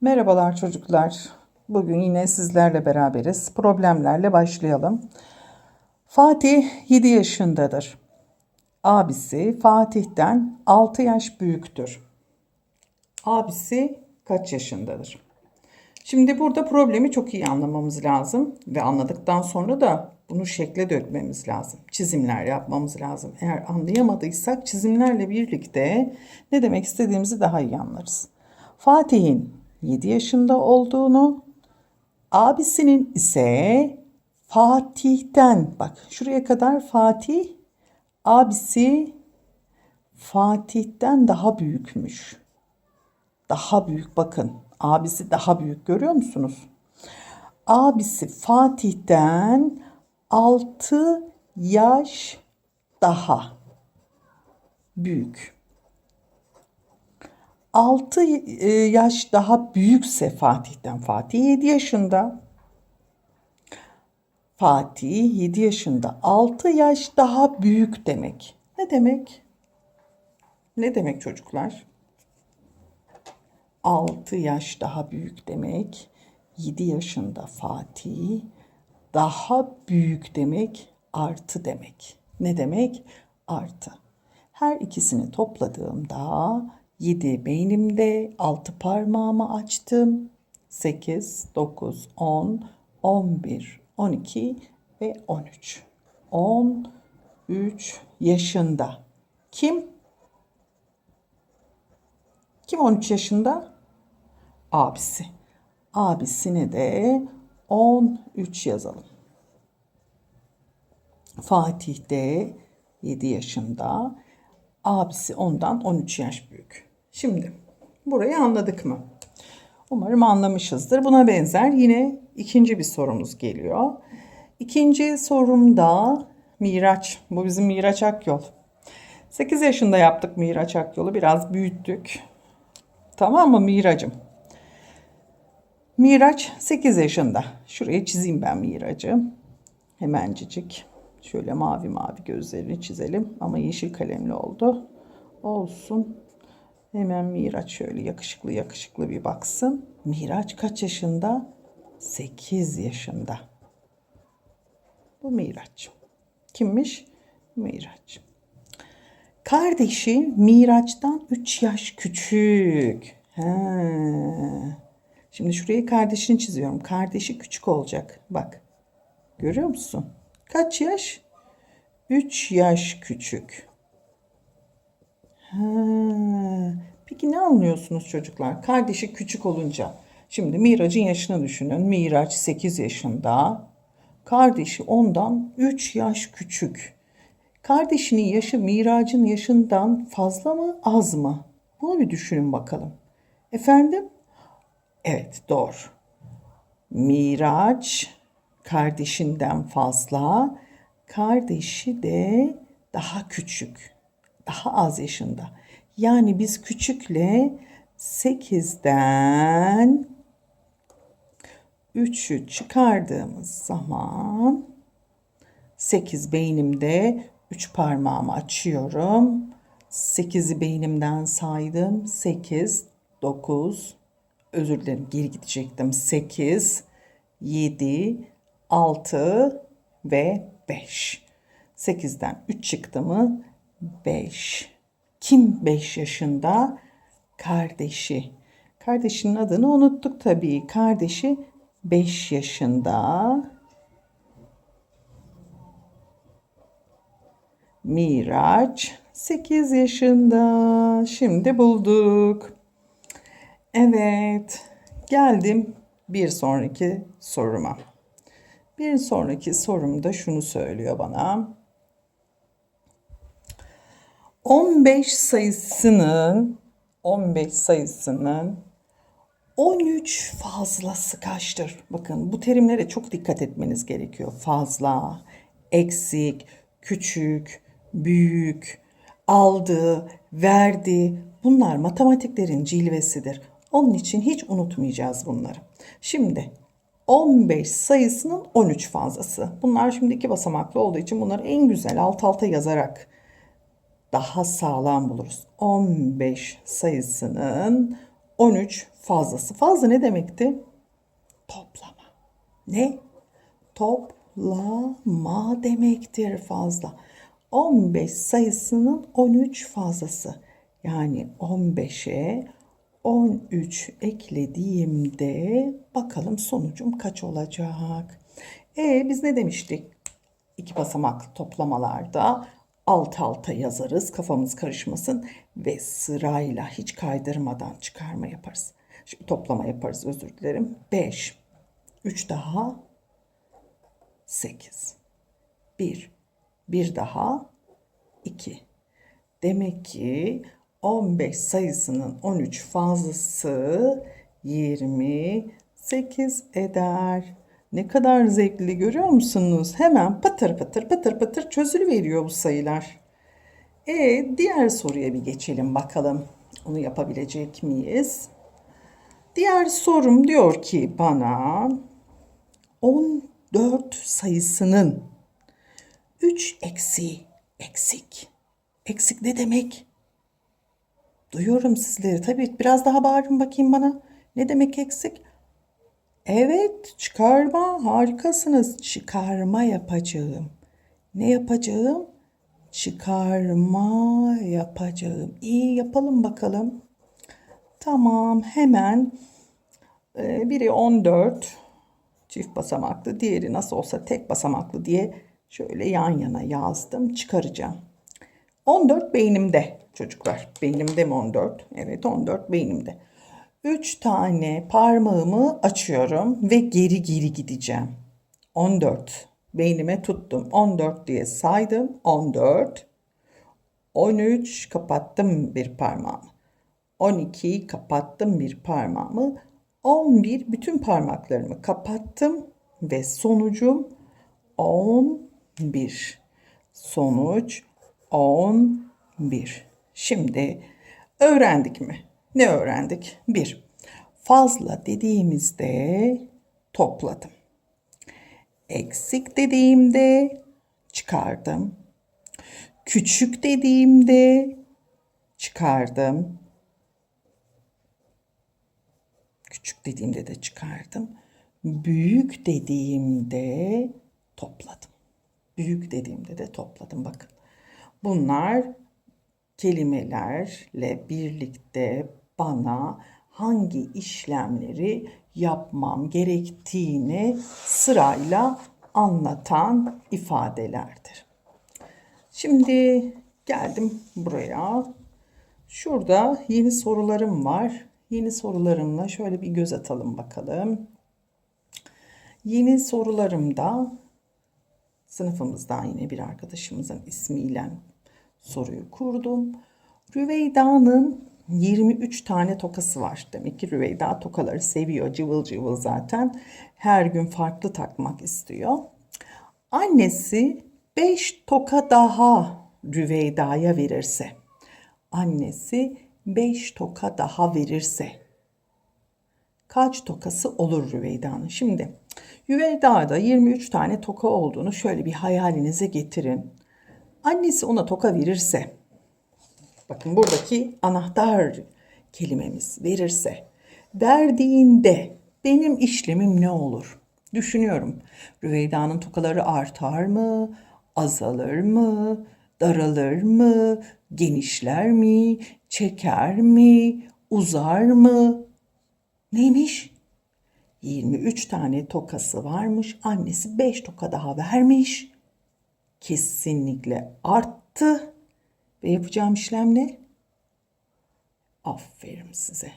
Merhabalar çocuklar. Bugün yine sizlerle beraberiz. Problemlerle başlayalım. Fatih 7 yaşındadır. Abisi Fatih'ten 6 yaş büyüktür. Abisi kaç yaşındadır? Şimdi burada problemi çok iyi anlamamız lazım ve anladıktan sonra da bunu şekle dökmemiz lazım. Çizimler yapmamız lazım. Eğer anlayamadıysak çizimlerle birlikte ne demek istediğimizi daha iyi anlarız. Fatih'in 7 yaşında olduğunu, abisinin ise Fatih'ten bak şuraya kadar Fatih abisi Fatih'ten daha büyükmüş. Daha büyük bakın. Abisi daha büyük görüyor musunuz? Abisi Fatih'ten 6 yaş daha büyük. 6 yaş daha büyükse Fatih'ten Fatih 7 yaşında. Fatih 7 yaşında. 6 yaş daha büyük demek. Ne demek? Ne demek çocuklar? 6 yaş daha büyük demek. 7 yaşında Fatih daha büyük demek artı demek. Ne demek? Artı. Her ikisini topladığımda 7 beynimde 6 parmağımı açtım. 8, 9, 10, 11, 12 ve 13. 13 yaşında. Kim? Kim 13 yaşında? Abisi. Abisine de 13 yazalım. Fatih de 7 yaşında. Abisi ondan 13 yaş büyük. Şimdi burayı anladık mı? Umarım anlamışızdır. Buna benzer yine ikinci bir sorumuz geliyor. İkinci sorumda Miraç. Bu bizim Miraç Akyol. 8 yaşında yaptık Miraç Akyol'u. Biraz büyüttük. Tamam mı Miracım? Miraç 8 yaşında. Şuraya çizeyim ben Mirac'ı. Hemencik. Şöyle mavi mavi gözlerini çizelim. Ama yeşil kalemli oldu. Olsun. Hemen Miraç şöyle yakışıklı yakışıklı bir baksın. Miraç kaç yaşında? 8 yaşında. Bu Miraç. Kimmiş? Miraç. Kardeşi Miraç'tan 3 yaş küçük. He. Şimdi şuraya kardeşini çiziyorum. Kardeşi küçük olacak. Bak. Görüyor musun? Kaç yaş? 3 yaş küçük. Peki ne anlıyorsunuz çocuklar? Kardeşi küçük olunca. Şimdi Miraç'ın yaşını düşünün. Miraç 8 yaşında. Kardeşi ondan 3 yaş küçük. Kardeşinin yaşı Miraç'ın yaşından fazla mı az mı? Bunu bir düşünün bakalım. Efendim? Evet doğru. Miraç kardeşinden fazla, kardeşi de daha küçük, daha az yaşında. Yani biz küçükle 8'den 3'ü çıkardığımız zaman 8 beynimde 3 parmağımı açıyorum. 8'i beynimden saydım. 8, 9, özür dilerim geri gidecektim. 8, 7, 6 ve 5. 8'den 3 çıktı mı 5. Kim 5 yaşında? Kardeşi. Kardeşinin adını unuttuk tabii. Kardeşi 5 yaşında. Miraç 8 yaşında. Şimdi bulduk. Evet. Geldim bir sonraki soruma. Bir sonraki sorumda şunu söylüyor bana. 15 sayısının 15 sayısının 13 fazlası kaçtır? Bakın bu terimlere çok dikkat etmeniz gerekiyor. Fazla, eksik, küçük, büyük, aldı, verdi. Bunlar matematiklerin cilvesidir. Onun için hiç unutmayacağız bunları. Şimdi 15 sayısının 13 fazlası. Bunlar şimdi iki basamaklı olduğu için bunları en güzel alt alta yazarak daha sağlam buluruz. 15 sayısının 13 fazlası. Fazla ne demekti? Toplama. Ne? Toplama demektir fazla. 15 sayısının 13 fazlası. Yani 15'e 13 eklediğimde bakalım sonucum kaç olacak? E biz ne demiştik? İki basamaklı toplamalarda alt alta yazarız kafamız karışmasın ve sırayla hiç kaydırmadan çıkarma yaparız. Şimdi toplama yaparız özür dilerim. 5, 3 daha 8, 1, 1 daha 2. Demek ki 15 sayısının 13 fazlası 28 eder. Ne kadar zevkli görüyor musunuz? Hemen patır patır patır patır çözülüveriyor bu sayılar. E diğer soruya bir geçelim bakalım. Onu yapabilecek miyiz? Diğer sorum diyor ki bana 14 sayısının 3 eksi eksik. Eksik ne demek? Duyuyorum sizleri. Tabii biraz daha bağırın bakayım bana. Ne demek eksik? Evet, çıkarma. Harikasınız. Çıkarma yapacağım. Ne yapacağım? Çıkarma yapacağım. İyi yapalım bakalım. Tamam, hemen e, biri 14 çift basamaklı, diğeri nasıl olsa tek basamaklı diye şöyle yan yana yazdım. Çıkaracağım. 14 beynimde çocuklar. Beynimde mi 14? Evet 14 beynimde. 3 tane parmağımı açıyorum ve geri geri gideceğim. 14. Beynime tuttum. 14 diye saydım. 14. 13 kapattım bir parmağımı. 12 kapattım bir parmağımı. 11 bütün parmaklarımı kapattım ve sonucum 11. Sonuç 11. Şimdi öğrendik mi? Ne öğrendik? 1. Fazla dediğimizde topladım. Eksik dediğimde çıkardım. Küçük dediğimde çıkardım. Küçük dediğimde de çıkardım. Büyük dediğimde topladım. Büyük dediğimde de topladım bakın. Bunlar kelimelerle birlikte bana hangi işlemleri yapmam gerektiğini sırayla anlatan ifadelerdir. Şimdi geldim buraya. Şurada yeni sorularım var. Yeni sorularımla şöyle bir göz atalım bakalım. Yeni sorularımda sınıfımızdan yine bir arkadaşımızın ismiyle soruyu kurdum. Rüveyda'nın 23 tane tokası var. Demek ki Rüveyda tokaları seviyor. Cıvıl cıvıl zaten. Her gün farklı takmak istiyor. Annesi 5 toka daha Rüveyda'ya verirse. Annesi 5 toka daha verirse. Kaç tokası olur Rüveyda'nın? Şimdi Rüveyda'da 23 tane toka olduğunu şöyle bir hayalinize getirin. Annesi ona toka verirse, bakın buradaki anahtar kelimemiz verirse, verdiğinde benim işlemim ne olur? Düşünüyorum. Rüveyda'nın tokaları artar mı? Azalır mı? Daralır mı? Genişler mi? Çeker mi? Uzar mı? Neymiş? 23 tane tokası varmış. Annesi 5 toka daha vermiş kesinlikle arttı. Ve yapacağım işlem ne? Aferin size.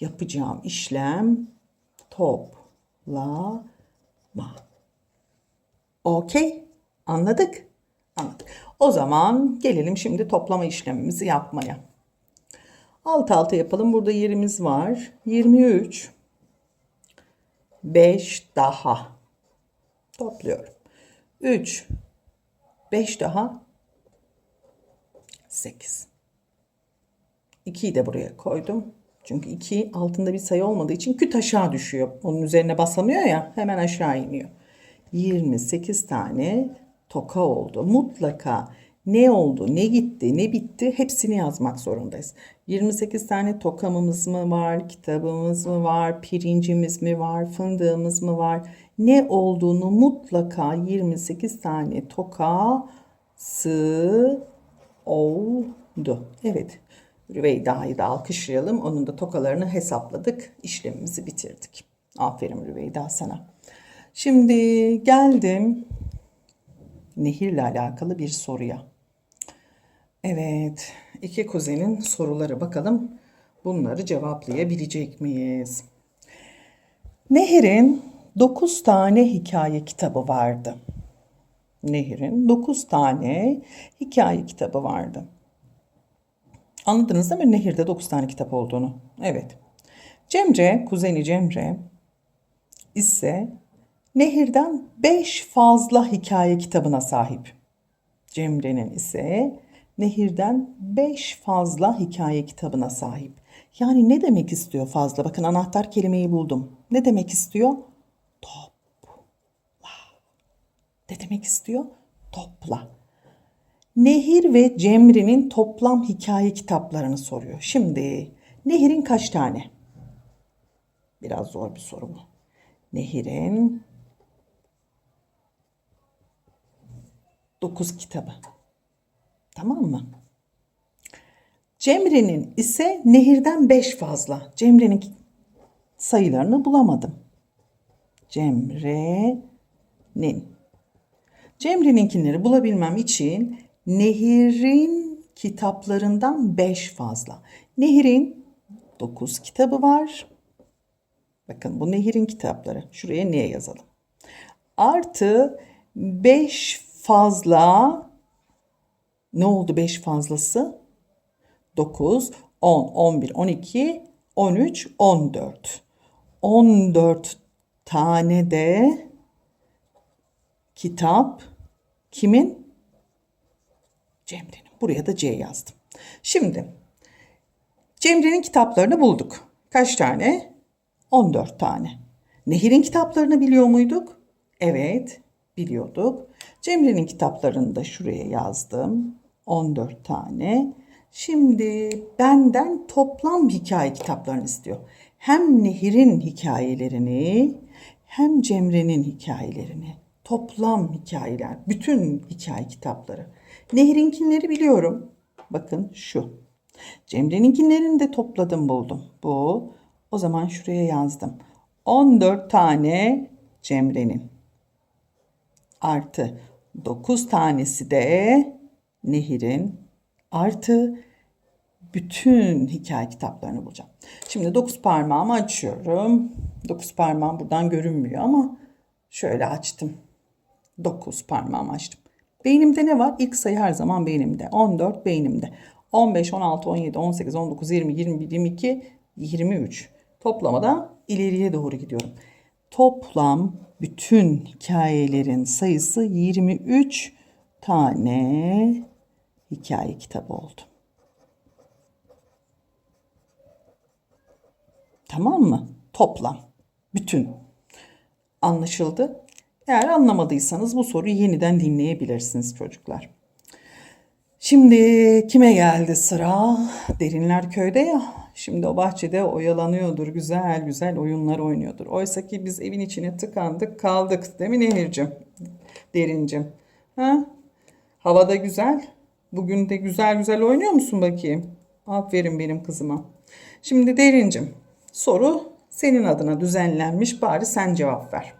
Yapacağım işlem toplama. Okey? Anladık? Anladık. O zaman gelelim şimdi toplama işlemimizi yapmaya. Alt alta yapalım. Burada yerimiz var. 23 5 daha topluyorum. 3 5 daha 8. 2'yi de buraya koydum. Çünkü 2 altında bir sayı olmadığı için küt aşağı düşüyor. Onun üzerine basamıyor ya hemen aşağı iniyor. 28 tane toka oldu. Mutlaka Ne oldu, ne gitti, ne bitti hepsini yazmak zorundayız. 28 tane tokamımız mı var, kitabımız mı var, pirincimiz mi var, fındığımız mı var? Ne olduğunu mutlaka 28 tane tokası oldu. Evet. Rüveyda'yı da alkışlayalım. Onun da tokalarını hesapladık. İşlemimizi bitirdik. Aferin Rüveyda sana. Şimdi geldim nehirle alakalı bir soruya. Evet, iki kuzenin soruları bakalım. Bunları cevaplayabilecek miyiz? Nehir'in 9 tane hikaye kitabı vardı. Nehir'in 9 tane hikaye kitabı vardı. Anladınız değil mi Nehir'de 9 tane kitap olduğunu? Evet. Cemre, kuzeni Cemre ise Nehir'den 5 fazla hikaye kitabına sahip. Cemre'nin ise Nehir'den 5 fazla hikaye kitabına sahip. Yani ne demek istiyor fazla? Bakın anahtar kelimeyi buldum. Ne demek istiyor? Topla. Ne demek istiyor? Topla. Nehir ve Cemre'nin toplam hikaye kitaplarını soruyor. Şimdi Nehir'in kaç tane? Biraz zor bir soru bu. Nehir'in 9 kitabı. Tamam mı? Cemre'nin ise Nehir'den 5 fazla. Cemre'nin sayılarını bulamadım. Cemre'nin. Cemre'ninkileri bulabilmem için Nehir'in kitaplarından 5 fazla. Nehir'in 9 kitabı var. Bakın bu Nehir'in kitapları. Şuraya niye yazalım? Artı 5 fazla ne oldu 5 fazlası? 9, 10, 11, 12, 13, 14. 14 tane de kitap kimin? Cemre'nin. Buraya da C yazdım. Şimdi Cemre'nin kitaplarını bulduk. Kaç tane? 14 tane. Nehir'in kitaplarını biliyor muyduk? Evet, biliyorduk. Cemre'nin kitaplarını da şuraya yazdım. 14 tane. Şimdi benden toplam hikaye kitaplarını istiyor. Hem Nehir'in hikayelerini hem Cemre'nin hikayelerini. Toplam hikayeler, bütün hikaye kitapları. Nehir'inkileri biliyorum. Bakın şu. Cemre'ninkilerini de topladım buldum. Bu. O zaman şuraya yazdım. 14 tane Cemre'nin. Artı 9 tanesi de Nehir'in. Artı bütün hikaye kitaplarını bulacağım. Şimdi 9 parmağımı açıyorum. 9 parmağım buradan görünmüyor ama şöyle açtım. 9 parmağımı açtım. Beynimde ne var? İlk sayı her zaman beynimde. 14 beynimde. 15, 16, 17, 18, 19, 20, 21, 22, 23. Toplamada ileriye doğru gidiyorum. Toplam bütün hikayelerin sayısı 23 tane hikaye kitabı oldu. Tamam mı? Toplam. Bütün. Anlaşıldı? Eğer anlamadıysanız bu soruyu yeniden dinleyebilirsiniz çocuklar. Şimdi kime geldi sıra? Derinler köyde ya. Şimdi o bahçede oyalanıyordur, güzel güzel oyunlar oynuyordur. Oysa ki biz evin içine tıkandık, kaldık. Değil mi Nehir'cim? Derincim. Ha? Havada güzel. Bugün de güzel güzel oynuyor musun bakayım? Aferin benim kızıma. Şimdi Derincim, soru senin adına düzenlenmiş. Bari sen cevap ver.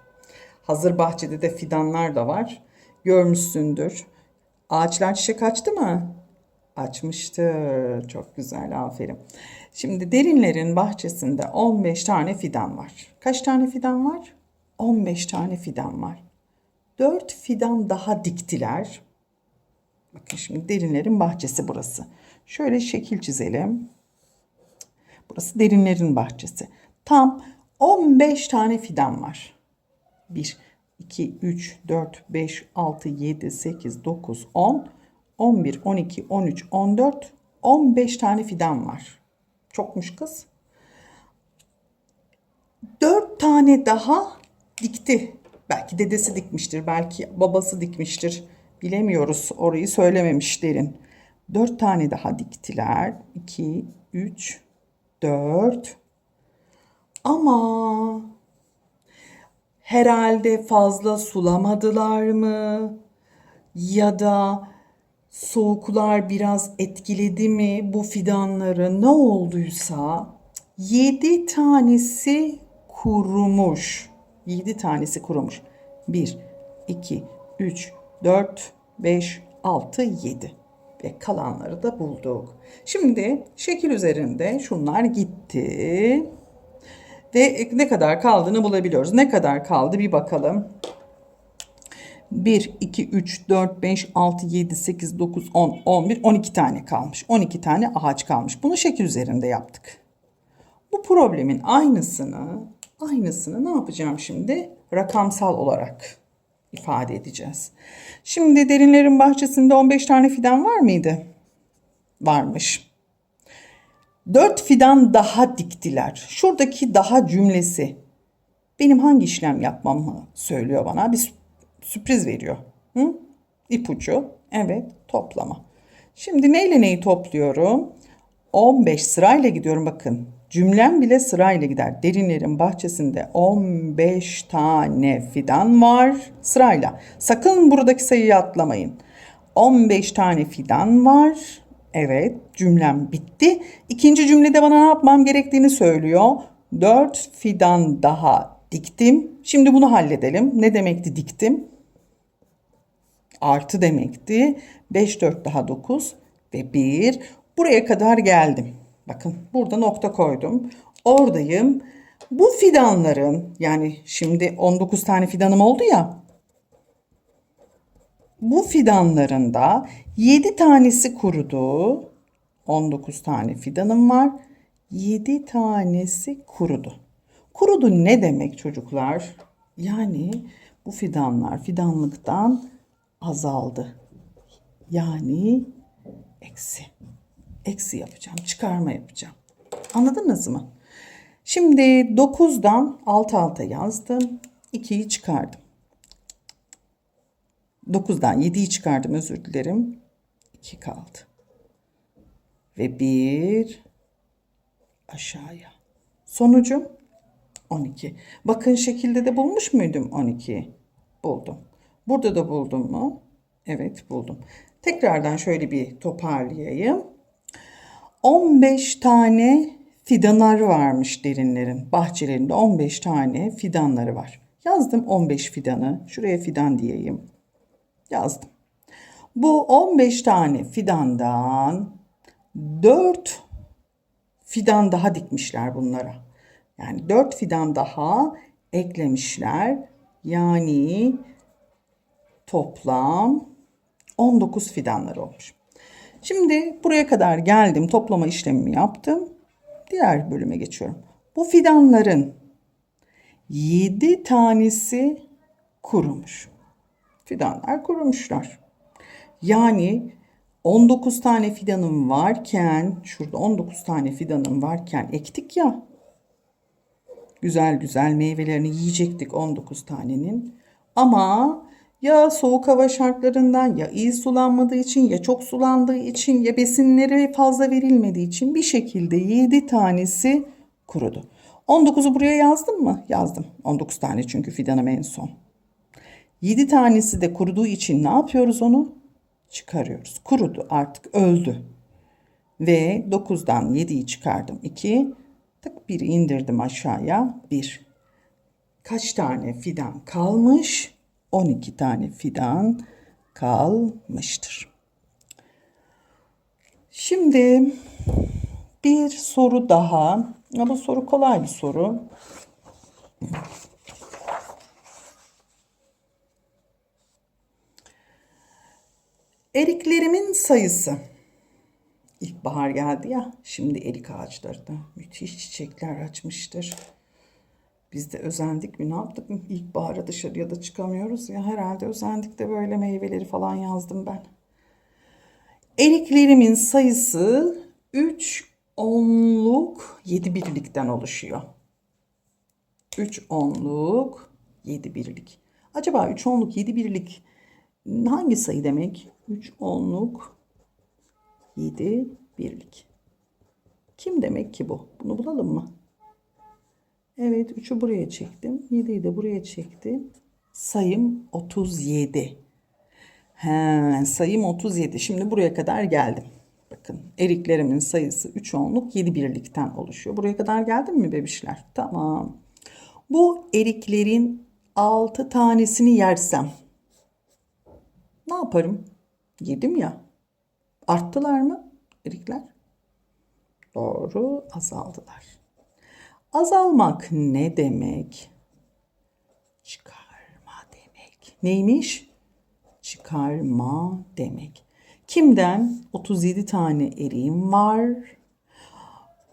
Hazır bahçede de fidanlar da var. Görmüşsündür. Ağaçlar çiçek açtı mı? Açmıştır. Çok güzel. Aferin. Şimdi derinlerin bahçesinde 15 tane fidan var. Kaç tane fidan var? 15 tane fidan var. 4 fidan daha diktiler. Bakın şimdi derinlerin bahçesi burası. Şöyle şekil çizelim. Burası derinlerin bahçesi. Tam 15 tane fidan var. 1, 2, 3, 4, 5, 6, 7, 8, 9, 10, 11, 12, 13, 14, 15 tane fidan var. Çokmuş kız. 4 tane daha dikti. Belki dedesi dikmiştir, belki babası dikmiştir. Bilemiyoruz. Orayı söylememiş derin. 4 tane daha diktiler. 2, 3, 4. Ama herhalde fazla sulamadılar mı? Ya da soğuklar biraz etkiledi mi bu fidanları? Ne olduysa 7 tanesi kurumuş. 7 tanesi kurumuş. 1, 2, 3, 4, 5, 6, 7. Ve kalanları da bulduk. Şimdi şekil üzerinde şunlar gitti. Ve ne kadar kaldığını bulabiliyoruz. Ne kadar kaldı bir bakalım. 1, 2, 3, 4, 5, 6, 7, 8, 9, 10, 11, 12 tane kalmış. 12 tane ağaç kalmış. Bunu şekil üzerinde yaptık. Bu problemin aynısını, aynısını ne yapacağım şimdi? Rakamsal olarak ifade edeceğiz. Şimdi derinlerin bahçesinde 15 tane fidan var mıydı? Varmış. 4 fidan daha diktiler. Şuradaki daha cümlesi benim hangi işlem yapmamı söylüyor bana. Bir sürpriz veriyor. Hı? İpucu. Evet, toplama. Şimdi neyle neyi topluyorum? 15 sırayla gidiyorum bakın. Cümlem bile sırayla gider. Derinlerin bahçesinde 15 tane fidan var sırayla. Sakın buradaki sayıyı atlamayın. 15 tane fidan var. Evet cümlem bitti. İkinci cümlede bana ne yapmam gerektiğini söylüyor. 4 fidan daha diktim. Şimdi bunu halledelim. Ne demekti diktim? Artı demekti. 5 4 daha 9 ve 1. Buraya kadar geldim. Bakın burada nokta koydum. Oradayım. Bu fidanların yani şimdi 19 tane fidanım oldu ya. Bu fidanların da 7 tanesi kurudu. 19 tane fidanım var. 7 tanesi kurudu. Kurudu ne demek çocuklar? Yani bu fidanlar fidanlıktan azaldı. Yani eksi. Eksi yapacağım. Çıkarma yapacağım. Anladınız mı? Şimdi 9'dan alt alta yazdım. 2'yi çıkardım. 9'dan 7'yi çıkardım özür dilerim. 2 kaldı. Ve 1 aşağıya. Sonucum 12. Bakın şekilde de bulmuş muydum 12? Buldum. Burada da buldum mu? Evet buldum. Tekrardan şöyle bir toparlayayım. 15 tane fidanları varmış derinlerin. Bahçelerinde 15 tane fidanları var. Yazdım 15 fidanı. Şuraya fidan diyeyim. Yazdım. Bu 15 tane fidandan 4 fidan daha dikmişler bunlara. Yani 4 fidan daha eklemişler. Yani toplam 19 fidanları olmuş. Şimdi buraya kadar geldim. Toplama işlemimi yaptım. Diğer bölüme geçiyorum. Bu fidanların 7 tanesi kurumuş. Fidanlar kurumuşlar. Yani 19 tane fidanım varken, şurada 19 tane fidanım varken ektik ya. Güzel güzel meyvelerini yiyecektik 19 tanenin. Ama ya soğuk hava şartlarından ya iyi sulanmadığı için ya çok sulandığı için ya besinleri fazla verilmediği için bir şekilde 7 tanesi kurudu. 19'u buraya yazdım mı? Yazdım. 19 tane çünkü fidanım en son. 7 tanesi de kuruduğu için ne yapıyoruz onu? Çıkarıyoruz. Kurudu artık öldü. Ve 9'dan 7'yi çıkardım 2. Tık 1 indirdim aşağıya 1. Kaç tane fidan kalmış? 12 tane fidan kalmıştır. Şimdi bir soru daha. Bu soru kolay bir soru. Eriklerimin sayısı. İlkbahar geldi ya. Şimdi erik ağaçları da müthiş çiçekler açmıştır. Biz de özendik mi ne yaptık mı? İlkbahara dışarıya da çıkamıyoruz ya. Herhalde özendik de böyle meyveleri falan yazdım ben. Eriklerimin sayısı 3 onluk 7 birlikten oluşuyor. 3 onluk 7 birlik. Acaba 3 onluk 7 birlik hangi sayı demek? 3 onluk 7 birlik. Kim demek ki bu? Bunu bulalım mı? Evet 3'ü buraya çektim. 7'yi de buraya çektim. Sayım 37. He, sayım 37. Şimdi buraya kadar geldim. Bakın eriklerimin sayısı 3 onluk 7 birlikten oluşuyor. Buraya kadar geldim mi bebişler? Tamam. Bu eriklerin 6 tanesini yersem ne yaparım? Yedim ya. Arttılar mı erikler? Doğru azaldılar. Azalmak ne demek? Çıkarma demek. Neymiş? Çıkarma demek. Kimden? 37 tane eriğim var.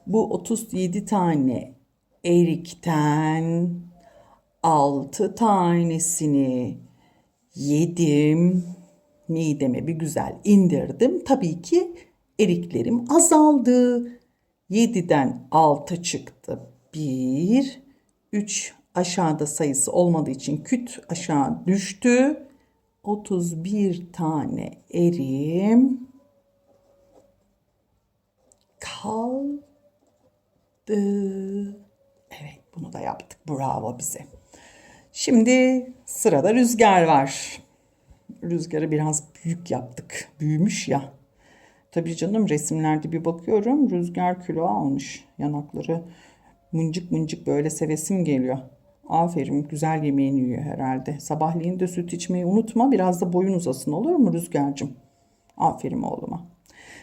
Bu 37 tane erikten 6 tanesini yedim. Mideme bir güzel indirdim. Tabii ki eriklerim azaldı. 7'den 6 çıktı. 1, 3 aşağıda sayısı olmadığı için küt aşağı düştü. 31 tane erim kaldı. Evet bunu da yaptık. Bravo bize. Şimdi sırada rüzgar var. Rüzgarı biraz büyük yaptık. Büyümüş ya. Tabii canım resimlerde bir bakıyorum. Rüzgar kilo almış. Yanakları mıncık mıncık böyle sevesim geliyor. Aferin güzel yemeğini yiyor herhalde. Sabahleyin de süt içmeyi unutma. Biraz da boyun uzasın olur mu Rüzgar'cığım? Aferin oğluma.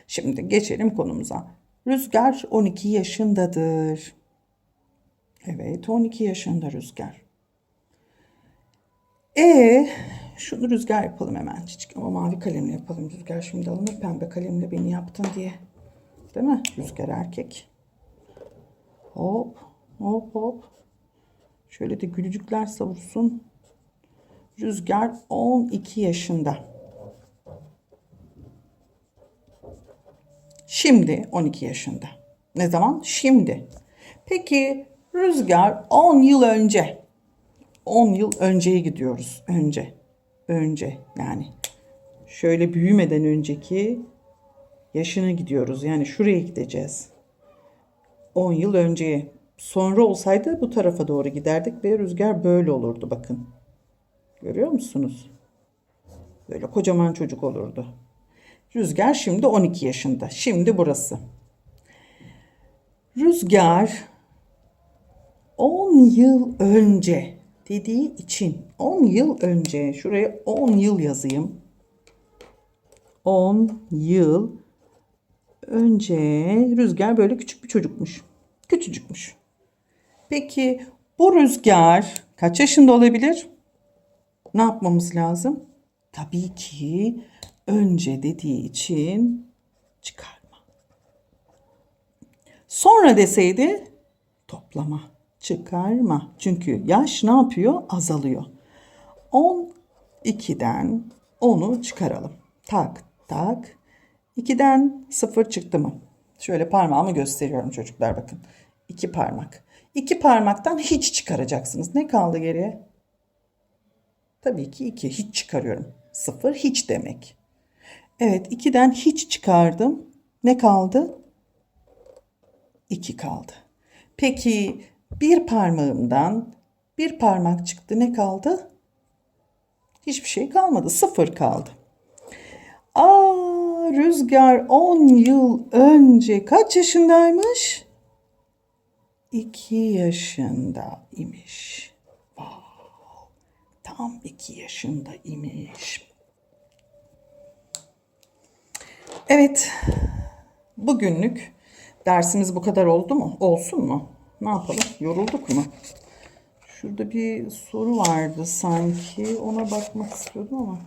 Şimdi geçelim konumuza. Rüzgar 12 yaşındadır. Evet 12 yaşında Rüzgar. E şunu rüzgar yapalım hemen çiçek ama mavi kalemle yapalım rüzgar şimdi alınır pembe kalemle beni yaptın diye. Değil mi? Rüzgar erkek. Hop hop hop. Şöyle de gülücükler savursun. Rüzgar 12 yaşında. Şimdi 12 yaşında. Ne zaman? Şimdi. Peki Rüzgar 10 yıl önce 10 yıl önceye gidiyoruz. Önce. Önce yani. Şöyle büyümeden önceki yaşına gidiyoruz. Yani şuraya gideceğiz. 10 yıl önceye. Sonra olsaydı bu tarafa doğru giderdik ve rüzgar böyle olurdu bakın. Görüyor musunuz? Böyle kocaman çocuk olurdu. Rüzgar şimdi 12 yaşında. Şimdi burası. Rüzgar 10 yıl önce dediği için 10 yıl önce şuraya 10 yıl yazayım. 10 yıl önce Rüzgar böyle küçük bir çocukmuş. Küçücükmüş. Peki bu Rüzgar kaç yaşında olabilir? Ne yapmamız lazım? Tabii ki önce dediği için çıkarma. Sonra deseydi toplama, çıkarma. Çünkü yaş ne yapıyor? Azalıyor. 12'den 10'u çıkaralım. Tak tak. 2'den 0 çıktı mı? Şöyle parmağımı gösteriyorum çocuklar bakın. 2 parmak. 2 parmaktan hiç çıkaracaksınız. Ne kaldı geriye? Tabii ki 2. Hiç çıkarıyorum. 0 hiç demek. Evet 2'den hiç çıkardım. Ne kaldı? 2 kaldı. Peki bir parmağımdan bir parmak çıktı. Ne kaldı? Hiçbir şey kalmadı. Sıfır kaldı. Aa, Rüzgar 10 yıl önce kaç yaşındaymış? 2 yaşında imiş. Wow. Tam 2 yaşında imiş. Evet. Bugünlük dersimiz bu kadar oldu mu? Olsun mu? Ne yapalım? Yorulduk mu? Şurada bir soru vardı sanki. Ona bakmak istiyordum ama.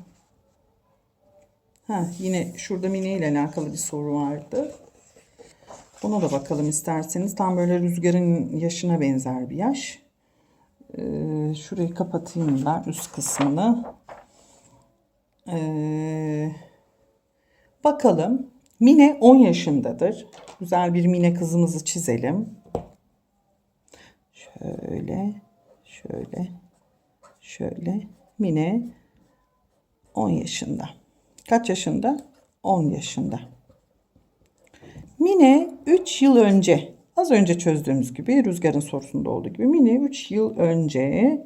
Ha, yine şurada Mine ile alakalı bir soru vardı. Ona da bakalım isterseniz. Tam böyle rüzgarın yaşına benzer bir yaş. Ee, şurayı kapatayım ben üst kısmını. Ee, bakalım. Mine 10 yaşındadır. Güzel bir Mine kızımızı çizelim. Şöyle, şöyle, şöyle. Mine 10 yaşında. Kaç yaşında? 10 yaşında. Mine 3 yıl önce, az önce çözdüğümüz gibi Rüzgar'ın sorusunda olduğu gibi Mine 3 yıl önce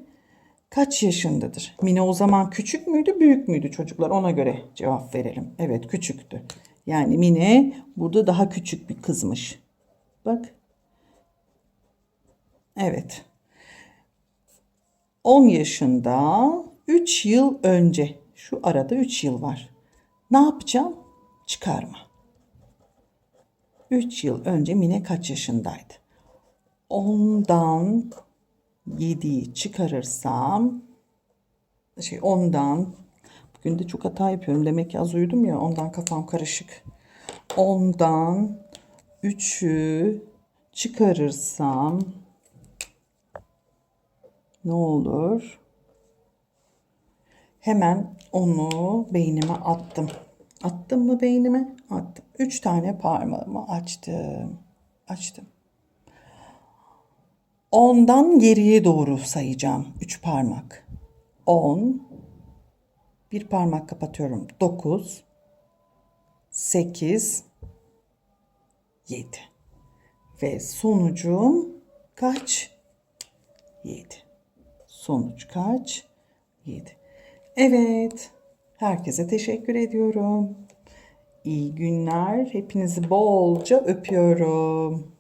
kaç yaşındadır? Mine o zaman küçük müydü, büyük müydü çocuklar? Ona göre cevap verelim. Evet, küçüktü. Yani Mine burada daha küçük bir kızmış. Bak. Evet. 10 yaşında 3 yıl önce. Şu arada 3 yıl var. Ne yapacağım? Çıkarma. 3 yıl önce Mine kaç yaşındaydı? 10'dan 7'yi çıkarırsam şey 10'dan bugün de çok hata yapıyorum. Demek ki az uyudum ya ondan kafam karışık. 10'dan 3'ü çıkarırsam ne olur? Hemen onu beynime attım. Attım mı beynime? Attım. Üç tane parmağımı açtım. Açtım. Ondan geriye doğru sayacağım. Üç parmak. On. Bir parmak kapatıyorum. Dokuz. Sekiz. Yedi. Ve sonucum kaç? Yedi. Sonuç kaç? 7. Evet. Herkese teşekkür ediyorum. İyi günler. Hepinizi bolca öpüyorum.